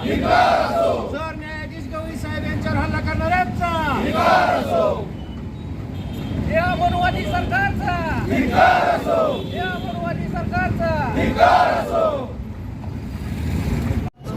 सरन्यायाधीश साहेब यांच्यावर हल्ला करणाऱ्याचा या मनुवादी सरकारचा. या मनुवादी सरकारचा.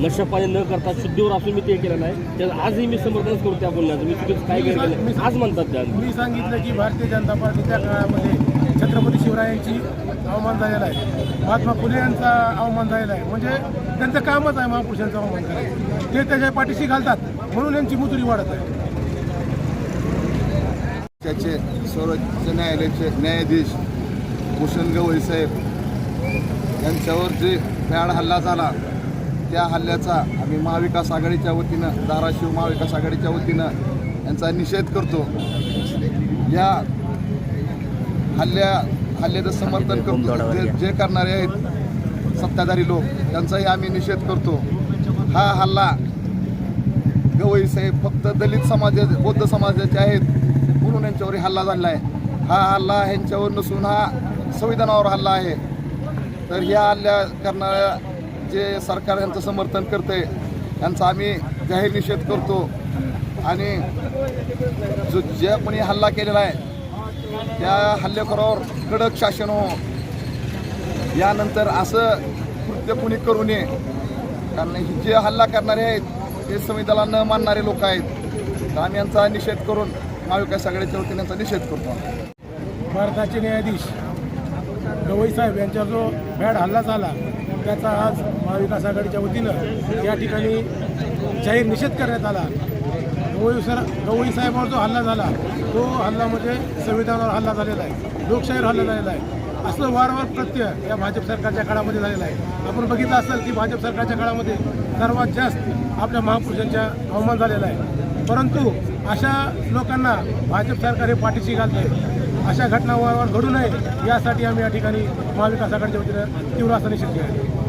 नशा पाणी न करता शुद्धीवर असून मी ते केलं नाही. तर आजही मी समर्थनच करतो त्या बोलण्याचं. मी चुकीचं काय केलं. आज म्हणतात त्या. मी सांगितलं की भारतीय जनता पार्टीच्या काळामध्ये छत्रपती शिवरायांची अवमान झालेला आहे. महात्मा फुले यांचा अवमान झालेला आहे. म्हणजे त्यांचं कामच आहे महापुरुषांचं अवमान करायचं. ते त्याच्या पाठीशी घालतात म्हणून यांची मुजुरी वाढत आहे. त्याचे सर्वोच्च न्यायालयाचे न्यायाधीश भूषण गवई साहेब यांच्यावर जे भ्याड हल्ला झाला त्या हल्ल्याचा आम्ही महाविकास आघाडीच्या वतीनं धाराशिव महाविकास आघाडीच्या वतीनं यांचा निषेध करतो. या हल्ल्या हल्ल्याचं समर्थन करतो जे जे करणारे आहेत सत्ताधारी लोक त्यांचाही आम्ही निषेध करतो. हा हल्ला गवई साहेब फक्त दलित समाज बौद्ध समाजाचे आहेत म्हणून यांच्यावर हल्ला झाला आहे. हा हल्ला ह्यांच्यावर नसून हा संविधानावर हल्ला आहे. तर ह्या हल्ल्या करणाऱ्या जे सरकार यांचं समर्थन करते यांचा आम्ही जाहीर निषेध करतो. आणि जो ज्या कोणी हल्ला केलेला आहे त्या हल्लेखोरावर कडक शासन हो यानंतर असं कृत्य कुणी करू नये? कारण हे जे हल्ला करणारे आहेत ते संविधाला न मानणारे लोक आहेत. आम्ही यांचा निषेध करून महाविकास आघाडीच्या वतीने यांचा निषेध करतो. भारताचे न्यायाधीश गवई साहेब यांचा जो भॅड हल्ला झाला त्याचा आज महाविकास आघाडीच्या वतीनं या ठिकाणी जाहीर निषेध करण्यात आला. गवई सर गवई साहेबांवर जो हल्ला झाला तो हल्ला म्हणजे संविधानावर हल्ला झालेला आहे लोकशाहीवर हल्ला झालेला आहे. असं वारंवार प्रत्यय या भाजप सरकारच्या काळामध्ये झालेलं आहे. आपण बघितलं असेल की भाजप सरकारच्या काळामध्ये सर्वात जास्त आपल्या महापुरुषांच्या अवमान झालेला आहे. परंतु अशा लोकांना भाजप सरकार हे पाठीशी घालते अशा घटना वारंवार घडू नये यासाठी आम्ही या ठिकाणी महाविकास आघाडीच्या वतीनं तीव्र असा निषेध केला आहे